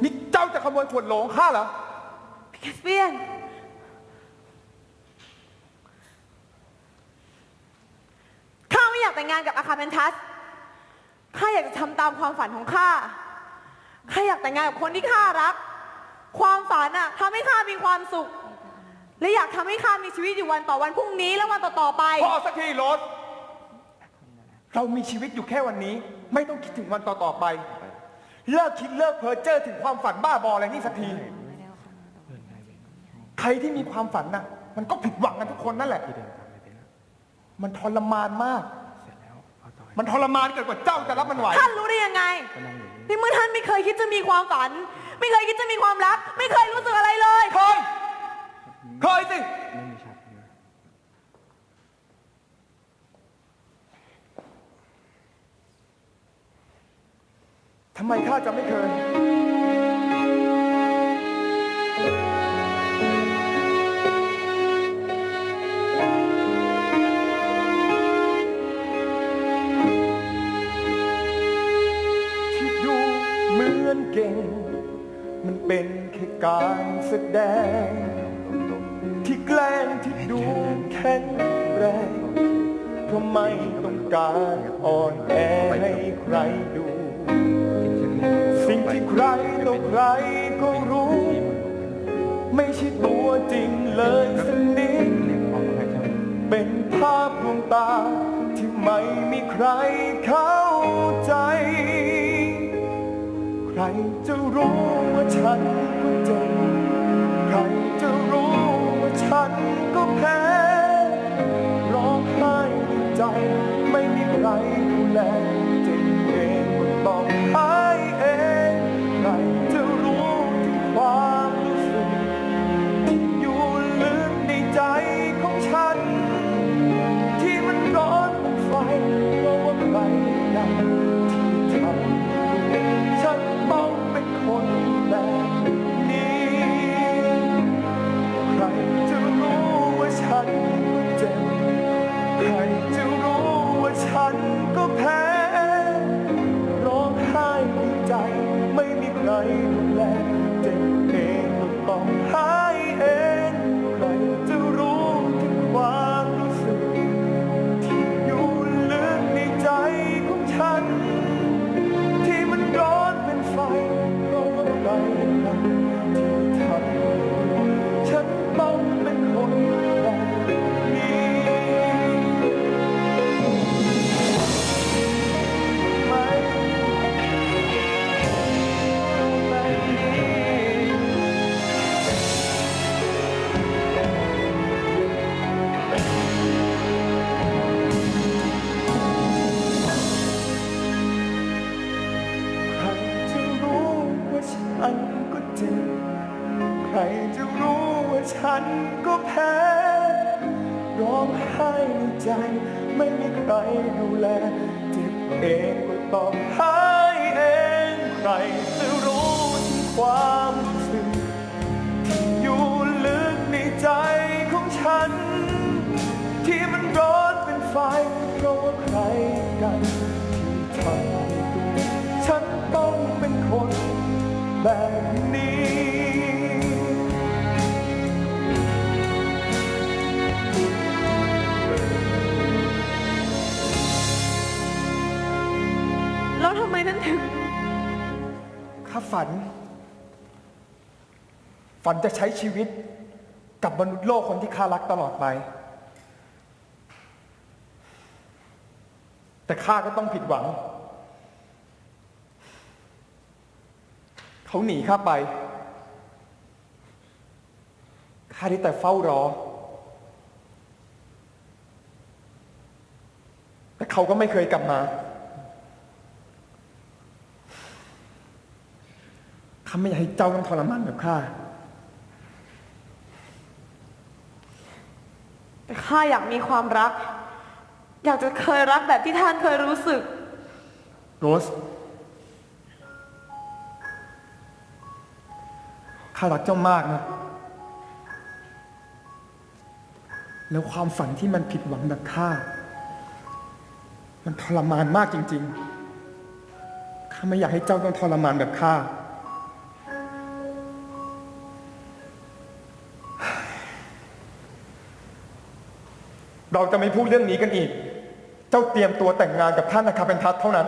โมยขวดโหลของข้าเหรอแคสเปียน ข้าไม่อยากแต่งงานกับอาคาเพนทัส ข้าอยากจะทำตามความฝันของข้า ข้าอยากแต่งงานกับคนที่ข้ารัก ความฝันอะทำให้ข้ามีความสุข และอยากทำให้ข้ามีชีวิตอยู่วันต่อวันพรุ่งนี้และวันต่อๆไป พอสักทีโรสเรามีชีวิตอยู่แค่วันนี้ ไม่ต้องคิดถึงวันต่อๆไป เลิกคิดเลิกเพ้อเจ้อถึงความฝันบ้าบออะไรนี่สักที ใครที่มีความฝันน่ะ มันก็ผิดหวังกันทุกคนนั่นแหละ มันทรมานมาก มันทรมานเกินกว่าเจ้าจะรับมันไหว ท่านรู้ได้ยังไงในเมื่อท่านไม่เคยคิดจะมีความฝัน ไม่เคยคิดจะมีความรัก ไม่เคยรู้สึกอะไรเลยเคย เคยสิ ทำไมข้าจะไม่เคย ที่ดูเหมือนเก่ง มันเป็นแค่การแสดง ที่แกล้งที่ดูแข็งแรงเพราะไม่ต้องการอ่อนแอให้ใครดู สิ่งที่ใครต่อใครก็รู้ ไม่ใช่ตัวจริงเลยสักนิดเป็นภาพดวงตาที่ไม่มีใครเข้าใจ ใครจะรู้ว่าฉันก็เจ็บ ว่ จะรู้ว่าฉันก็แพ้ร้องไห้ในใจไม่มีใครดูแลเจ็บเองก็ต้องหายเองใครจะรู้ถึงความรู้สึกที่อยู่ลึกในใจของฉัน ที่มันร้อนเป็นไฟเพราะว่าใครกันที่ทำให้ตัวฉันต้องเป็นคนแบบาฝัน ฝันจะใช้ชีวิตกับมนุษย์โลกคนที่ข้ารักตลอดไป แต่ข้าก็ต้องผิดหวัง เขาหนีข้าไป ข้าได้แต่เฝ้ารอ แต่เขาก็ไม่เคยกลับมาาไม่อยากให้เจ้าต้องทรมานแบบข้า แต่ข้าอยากมีความรัก อยากจะเคยรักแบบที่ท่านเคยรู้สึก โรส ข้ารักเจ้ามากนะ แล้วความฝันที่มันผิดหวังแบบข้า มันทรมานมากจริง ๆ ข้าไม่อยากให้เจ้าต้องทรมานแบบข้า เราจะไม่พูดเรื่องนี้กันอีก เจ้าเตรียมตัวแต่งงานกับท่านนะครับเป็นทัศน์เท่านั้น